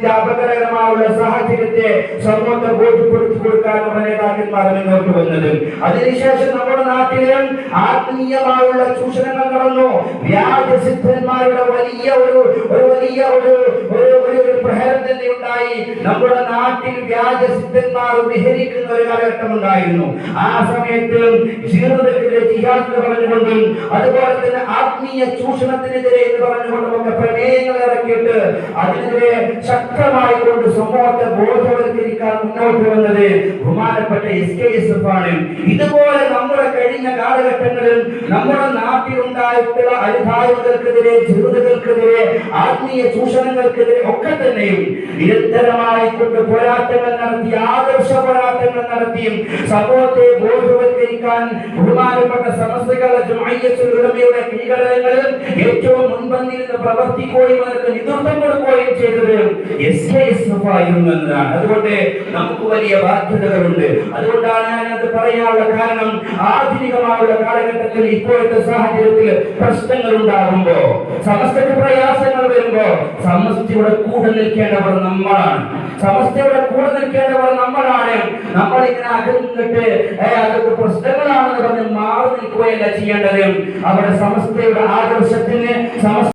അപകടകരമായുള്ള സാഹചര്യത്തെ സമൂഹത്തെ ബോധ്യപ്പെടുത്തി കൊടുക്കാനുള്ള നേതാക്കന്മാർ മുന്നോട്ട് വന്നത്. അതിനുശേഷം നമ്മുടെ നാട്ടിലും ആത്മീയമായുള്ള ചൂഷണങ്ങൾ നടന്നു. വ്യാജസിദ്ധന്മാരുടെ വലിയ ഒരു ഒരു വലിയ ഒരു ഉണ്ടായി നമ്മുടെ നാട്ടിൽ വ്യാജ വ്യാജസിദ്ധന്മാർ വിഹരിക്കുന്ന ഒരു കാലഘട്ടം ഉണ്ടായിരുന്നു ആ സമയത്ത് ജിഹാദ് പറഞ്ഞുകൊണ്ടും അതുപോലെ തന്നെ ആത്മീയ ചൂഷണത്തിനെതിരെ എന്ന് പറഞ്ഞുകൊണ്ടും ഒക്കെ പ്രമേയങ്ങൾ ഇറക്കിയിട്ട് അതിനെതിരെ ശക്തമായി കൊണ്ട് സമൂഹത്തെ ബോധവൽക്കരിക്കാൻ മുന്നോട്ട് വന്നത് ബഹുമാനപ്പെട്ട എസ് കെ യൂസഫാണ് ഇതുപോലെ നമ്മുടെ കഴിഞ്ഞ കാലഘട്ടങ്ങളിൽ നമ്മുടെ നാട്ടിലുണ്ടായിട്ടുള്ള അരുതായുകൾക്കെതിരെ ചെറുതുകൾക്കെതിരെ ആത്മീയ ചൂഷണങ്ങൾക്കെതിരെ ഒക്കെ തന്നെയും നിരന്തരമായി കൊണ്ട് പോരാട്ടങ്ങൾ നടത്തി ആദർശ പോരാട്ടങ്ങൾ നടത്തിയും സമൂഹത്തെ ബോധവൽക്കരിക്കാൻ ബഹുമാനപ്പെട്ട സമസ്തകളുടെ ജുമയ്യത്തുൽ ഉലമയുടെ കീഴടങ്ങളിൽ ഏറ്റവും മുൻപന്തിയിൽ നിന്ന് പ്രവർത്തിക്കുകയും അവർക്ക് നേതൃത്വം കൊടുക്കുകയും ചെയ്തത് എസ് കെ എസ് അതുകൊണ്ട് നമുക്ക് വലിയ ബാധ്യതകളുണ്ട്. അതുകൊണ്ടാണ് ഞാൻ അത് പറയാനുള്ള കാരണം ആധുനികമായുള്ള കാലഘട്ടത്തിൽ ഇപ്പോഴത്തെ സാഹചര്യത്തിൽ പ്രശ്നങ്ങൾ ഉണ്ടാകുമ്പോ സമസ്തക്ക് പ്രയാസങ്ങൾ വരുമ്പോ സമസ്തയുടെ കൂടെ നിൽക്കേണ്ടവർ നമ്മളാണ്. സമസ്തയുടെ കൂടെ നിൽക്കേണ്ടവർ നമ്മളാണ്. നമ്മൾ ഇങ്ങനെ അകന്നിട്ട് അതൊക്കെ പ്രശ്നങ്ങളാണെന്ന് പറഞ്ഞ് മാറി നിൽക്കുകയല്ല ചെയ്യേണ്ടത്. അവിടെ സമസ്തയുടെ ആദർശത്തിന് സമസ്ത